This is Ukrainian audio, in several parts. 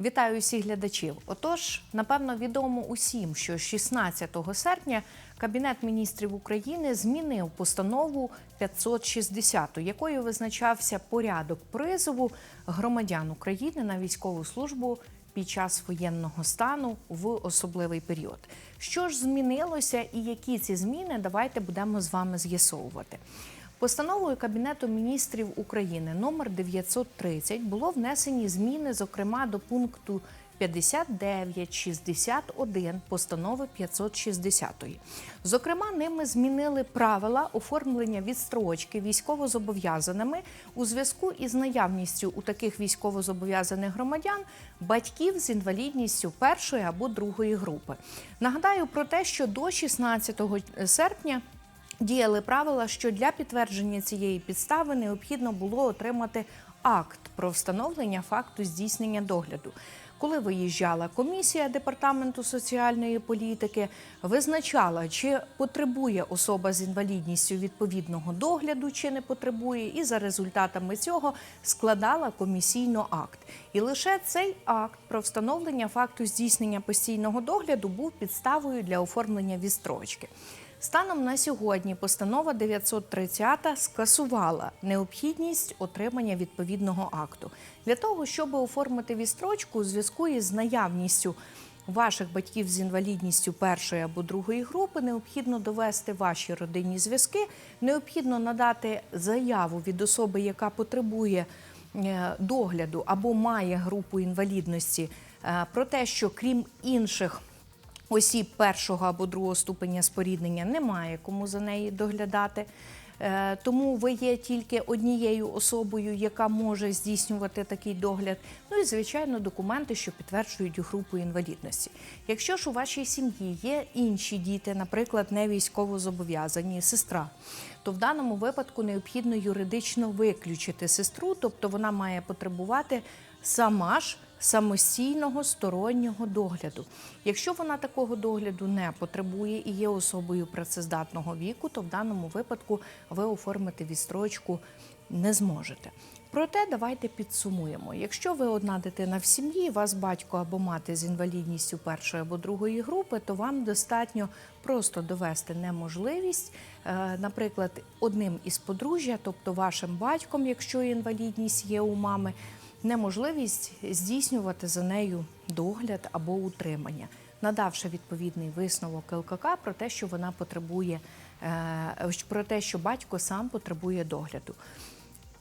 Вітаю усіх глядачів. Отож, напевно, відомо усім, що 16 серпня Кабінет міністрів України змінив постанову 560, якою визначався порядок призову громадян України на військову службу під час воєнного стану в особливий період. Що ж змінилося і які ці зміни, давайте будемо з вами з'ясовувати. Постановою Кабінету міністрів України номер 930 було внесені зміни, зокрема до пункту 59.61 постанови 560. Зокрема, ними змінили правила оформлення відстрочки військовозобов'язаними у зв'язку із наявністю у таких військовозобов'язаних громадян батьків з інвалідністю першої або другої групи. Нагадаю про те, що до 16 серпня діяли правила, що для підтвердження цієї підстави необхідно було отримати акт про встановлення факту здійснення догляду. Коли виїжджала комісія департаменту соціальної політики, визначала, чи потребує особа з інвалідністю відповідного догляду, чи не потребує, і за результатами цього складала комісійно акт. І лише цей акт про встановлення факту здійснення постійного догляду був підставою для оформлення відстрочки. Станом на сьогодні постанова 930 скасувала необхідність отримання відповідного акту для того, щоб оформити відстрочку у зв'язку із наявністю ваших батьків з інвалідністю першої або другої групи. Необхідно довести ваші родинні зв'язки, необхідно надати заяву від особи, яка потребує е, догляду або має групу інвалідності, е, про те, що крім інших осіб першого або другого ступеня споріднення немає кому за неї доглядати. Е, Тому ви є тільки однією особою, яка може здійснювати такий догляд. Ну і звичайно, документи, що підтверджують групу інвалідності. Якщо ж у вашій сім'ї є інші діти, наприклад, не військово зобов'язані, сестра, то в даному випадку необхідно юридично виключити сестру, тобто вона має потребувати сама ж самостійного стороннього догляду. Якщо вона такого догляду не потребує і є особою працездатного віку, то в даному випадку ви оформити відстрочку не зможете. Проте давайте підсумуємо. Якщо ви одна дитина в сім'ї, вас батько або мати з інвалідністю першої або другої групи, то вам достатньо просто довести неможливість, е, наприклад, одним із подружжя, тобто вашим батьком, якщо інвалідність є у мами, неможливість здійснювати за нею догляд або утримання, надавши відповідний висновок ЛКК про те, що вона потребує, е, про те, що батько сам потребує догляду.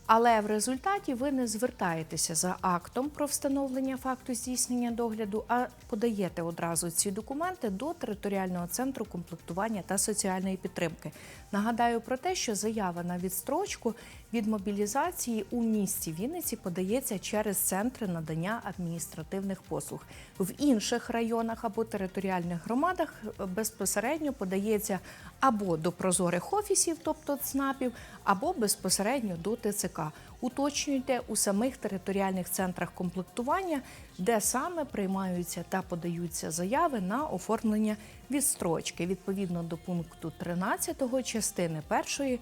Але в результаті ви не звертаєтеся за актом про встановлення факту здійснення догляду, а подаєте одразу ці документи до територіального центру комплектування та соціальної підтримки. Нагадаю про те, що заява на відстрочку від мобілізації у місті Вінниці подається через центри надання адміністративних послуг. В інших районах або територіальних громадах безпосередньо подається або до прозорих офісів, тобто ЦНАПів, або безпосередньо до ТЦК. Уточнюйте у самих територіальних центрах комплектування, де саме приймаються та подаються заяви на оформлення відстрочки відповідно до пункту 13 частини першої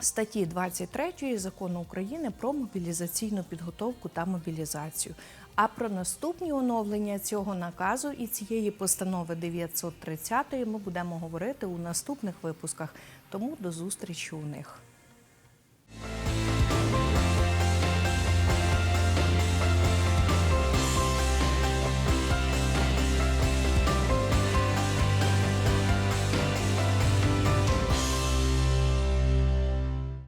статті 23 закону України про мобілізаційну підготовку та мобілізацію. А про наступні оновлення цього наказу і цієї постанови 930 ми будемо говорити у наступних випусках. Тому до зустрічі у них.